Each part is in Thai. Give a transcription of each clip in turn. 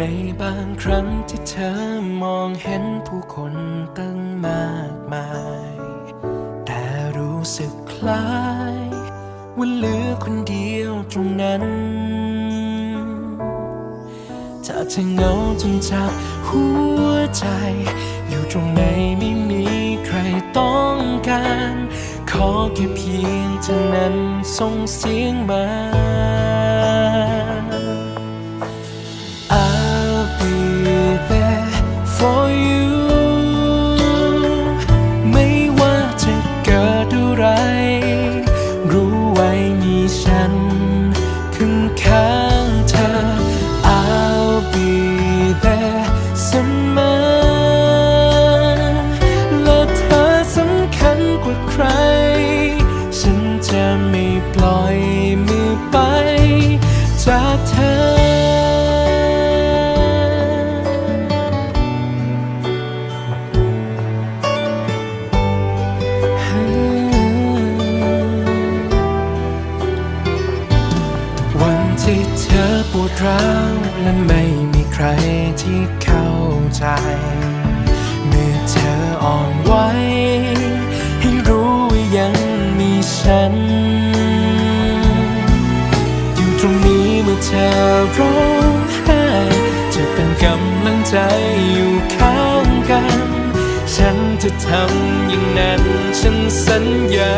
ในบางครั้งที่เธอมองเห็นผู้คนตั้งมากมาย แต่รู้สึกคล้ายว่าเหลือคนเดียวตรงนั้น ถ้าเธอเหงาจนจับหัวใจ อยู่ตรงไหนไม่มีใครต้องการ ขอแค่เพียงเธอนั้นส่งเสียงมา ที่เธอปวดร้าวและไม่มีใครที่เข้าใจ เมื่อเธออ่อนไหวให้รู้ว่ายังมีฉัน อยู่ตรงนี้เมื่อเธอร้องไห้จะเป็นกำลังใจอยู่ข้างกัน ฉันจะทำอย่างนั้นฉันสัญญา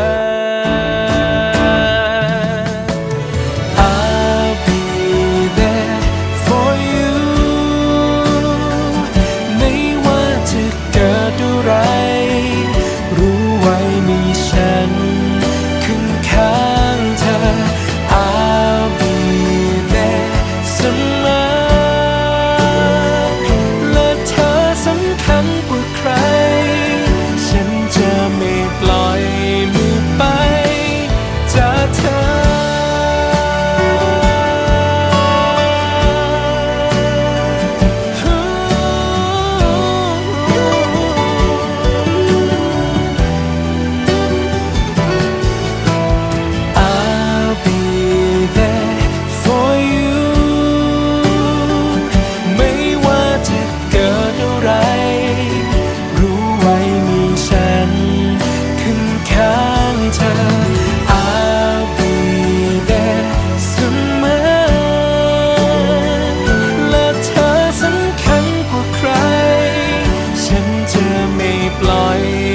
เธอไม่ปล่อย